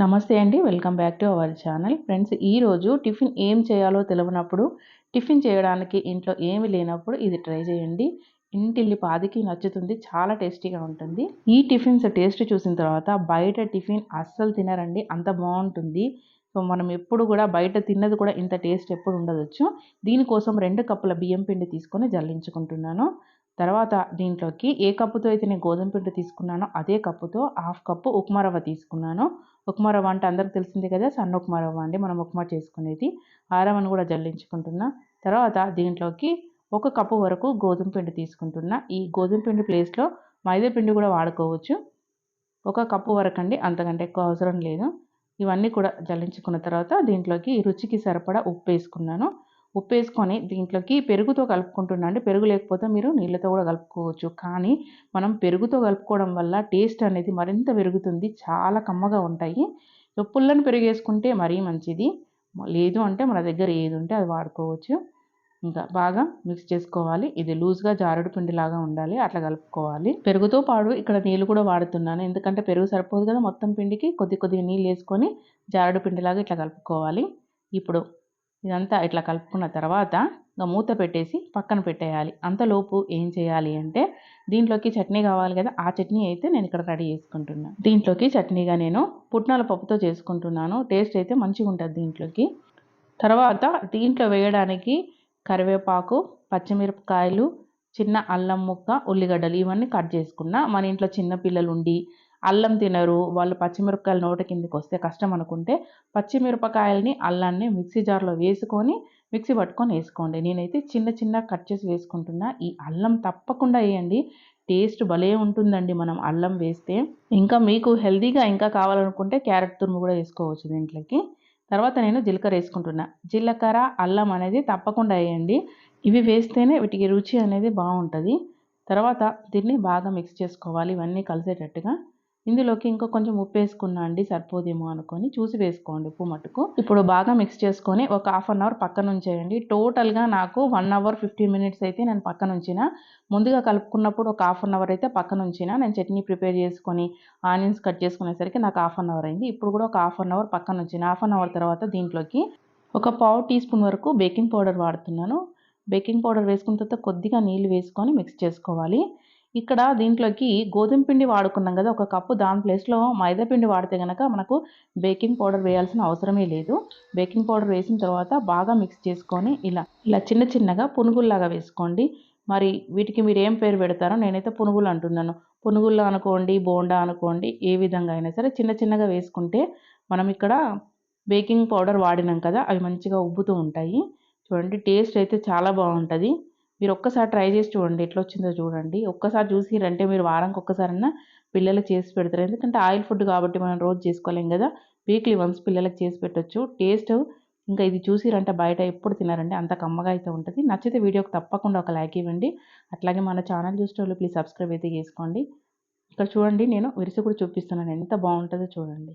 నమస్తే అండి. Welcome back to our channel. Friends ఈరోజు టిఫిన్ ఏం చేయాలో తెలియనప్పుడు టిఫిన్ చేయడానికి ఇంట్లో ఏమి లేనప్పుడు ఇది ట్రై చేయండి. ఇంటిల్లి పాదికి నచ్చుతుంది. చాలా టేస్టీగా ఉంటుంది. ఈ టిఫిన్స్ టేస్ట్ చూసిన తర్వాత బయట టిఫిన్ అస్సలు తినరండి. అంత బాగుంటుంది. సో మనం ఎప్పుడు కూడా బయట తిన్నది కూడా ఇంత టేస్ట్ ఎప్పుడు ఉండవచ్చు దీనికోసం రెండు కప్పుల బియ్యం పిండి తీసుకొని జల్లించుకుంటున్నాను. తర్వాత దీంట్లోకి ఏ కప్పుతో అయితే నేను గోధుమ పిండి తీసుకున్నానో అదే కప్పుతో హాఫ్ కప్పు ఉప్మా రవ్వ తీసుకున్నాను. ఉప్మా రవ్వ అంటే అందరికి తెలిసిందే కదా సన్న ఉప్మా రవ్వ అండి. మనం ఉప్మా చేసుకునేది. ఆరవని కూడా జల్లించుకుంటున్నా. తర్వాత దీంట్లోకి ఒక కప్పు వరకు గోధుమ పిండి తీసుకుంటున్నా. ఈ గోధుమ పిండి ప్లేస్లో మైదా పిండి కూడా వాడుకోవచ్చు. ఒక కప్పు వరకు అండి అంతకంటే ఎక్కువ అవసరం లేదు. ఇవన్నీ కూడా జల్లించుకున్న తర్వాత దీంట్లోకి రుచికి సరిపడా ఉప్పు వేసుకున్నాను. ఉప్పు వేసుకొని దీంట్లోకి పెరుగుతో కలుపుకుంటున్నా అండి పెరుగు లేకపోతే మీరు నీళ్ళతో కూడా కలుపుకోవచ్చు. కానీ మనం పెరుగుతో కలుపుకోవడం వల్ల టేస్ట్ అనేది మరింత పెరుగుతుంది. చాలా కమ్మగా ఉంటాయి. పుల్లని పెరుగు వేసుకుంటే మరీ మంచిది. లేదు అంటే మన దగ్గర ఏది ఉంటే అది వాడుకోవచ్చు. ఇంకా బాగా మిక్స్ చేసుకోవాలి. ఇది లూజ్గా జారుడు పిండిలాగా ఉండాలి. అట్లా కలుపుకోవాలి. పెరుగుతో పాడు ఇక్కడ నీళ్ళు కూడా వాడుతున్నాను. ఎందుకంటే పెరుగు సరిపోదు కదా మొత్తం పిండికి. కొద్ది కొద్దిగా నీళ్ళు వేసుకొని జారుడు పిండిలాగా ఇట్లా కలుపుకోవాలి. ఇప్పుడు ఇదంతా ఇట్లా కలుపుకున్న తర్వాత ఇంకా మూత పెట్టేసి పక్కన పెట్టేయాలి. అంతలోపు ఏం చేయాలి అంటే దీంట్లోకి చట్నీ కావాలి కదా ఆ చట్నీ అయితే నేను ఇక్కడ రెడీ చేసుకుంటున్నాను దీంట్లోకి చట్నీగా నేను పుట్నాల పప్పుతో చేసుకుంటున్నాను. టేస్ట్ అయితే మంచిగా ఉంటుంది దీంట్లోకి. తర్వాత దీంట్లో వేయడానికి కరివేపాకు పచ్చిమిరపకాయలు చిన్న అల్లం ముక్క ఉల్లిగడ్డలు ఇవన్నీ కట్ చేసుకున్నా మన ఇంట్లో చిన్న పిల్లలు ఉండి అల్లం తినరు వాళ్ళు పచ్చిమిరపకాయలు నోట కిందకి వస్తే కష్టం అనుకుంటే పచ్చిమిరపకాయలని అల్లాన్ని మిక్సీ జార్లో వేసుకొని మిక్సీ పట్టుకొని వేసుకోండి. నేనైతే చిన్న చిన్న కట్ చేసి వేసుకుంటున్నా. ఈ అల్లం తప్పకుండా వేయండి. టేస్ట్ భలే ఉంటుందండి మనం అల్లం వేస్తే. ఇంకా మీకు హెల్తీగా ఇంకా కావాలనుకుంటే క్యారెట్ తురుము కూడా వేసుకోవచ్చు దీంట్లోకి. తర్వాత నేను జీలకర్ర వేసుకుంటున్నా. జీలకర్ర అల్లం అనేది తప్పకుండా వేయండి. ఇవి వేస్తేనే వీటికి రుచి అనేది బాగుంటుంది. తర్వాత దీన్ని బాగా మిక్స్ చేసుకోవాలి. ఇవన్నీ కలిసేటట్టుగా ఇందులోకి ఇంకా కొంచెం ఉప్పు వేసుకున్నా అండి సరిపోదేమో అనుకొని చూసి వేసుకోండి ఉప్పు మటుకు ఇప్పుడు బాగా మిక్స్ చేసుకొని ఒక హాఫ్ అన్ అవర్ పక్కన ఉంచేయండి. టోటల్గా నాకు వన్ అవర్ ఫిఫ్టీన్ మినిట్స్ అయితే నేను పక్కన ఉంచిన. ముందుగా కలుపుకున్నప్పుడు ఒక హాఫ్ అన్ అవర్ అయితే పక్కన ఉంచిన. నేను చట్నీ ప్రిపేర్ చేసుకొని ఆనియన్స్ కట్ చేసుకునేసరికి నాకు హాఫ్ అన్ అవర్ అయింది. ఇప్పుడు కూడా ఒక హాఫ్ అన్ అవర్ పక్కన ఉంచిన. హాఫ్ అన్ అవర్ తర్వాత దీంట్లోకి ఒక పావు టీ స్పూన్ వరకు బేకింగ్ పౌడర్ వాడుతున్నాను. బేకింగ్ పౌడర్ వేసుకున్న తర్వాత కొద్దిగా నీళ్ళు వేసుకొని మిక్స్ చేసుకోవాలి. ఇక్కడ దీంట్లోకి గోధుమ పిండి వాడుకున్నాం కదా ఒక కప్పు దాని ప్లేస్లో మైదా పిండి వాడితే కనుక మనకు బేకింగ్ పౌడర్ వేయాల్సిన అవసరమే లేదు. బేకింగ్ పౌడర్ వేసిన తర్వాత బాగా మిక్స్ చేసుకొని ఇలా ఇలా చిన్న చిన్నగా పునుగుల్లాగా వేసుకోండి. మరి వీటికి మీరు ఏం పేరు పెడతారో నేనైతే పునుగులు అంటున్నాను. పునుగుల్లో అనుకోండి బోండా అనుకోండి ఏ విధంగా అయినా సరే చిన్న చిన్నగా వేసుకుంటే మనం ఇక్కడ బేకింగ్ పౌడర్ వాడినాం కదా అవి మంచిగా ఉబ్బుతూ ఉంటాయి. చూడండి టేస్ట్ అయితే చాలా బాగుంటుంది. మీరు ఒక్కసారి ట్రై చేసి చూడండి. ఎట్లా వచ్చిందో చూడండి. ఒక్కసారి చూసిరంటే మీరు వారానికి ఒక్కసారన్నా పిల్లలకు చేసి పెడతారు. ఎందుకంటే ఆయిల్ ఫుడ్ కాబట్టి మనం రోజు చేసుకోలేం కదా. వీక్లీ వన్స్ పిల్లలకు చేసి పెట్టచ్చు. టేస్ట్ ఇంకా ఇది చూసిరంటే బయట ఎప్పుడు తినారండి. అంత కమ్మగా అయితే ఉంటుంది. నచ్చితే వీడియోకి తప్పకుండా ఒక లైక్ ఇవ్వండి. అట్లాగే మన ఛానల్ చూసేవాళ్ళు ప్లీజ్ సబ్స్క్రైబ్ అయితే చేసుకోండి. ఇక్కడ చూడండి నేను విరిసి కూడా చూపిస్తున్నాను. ఎంత బాగుంటుందో చూడండి.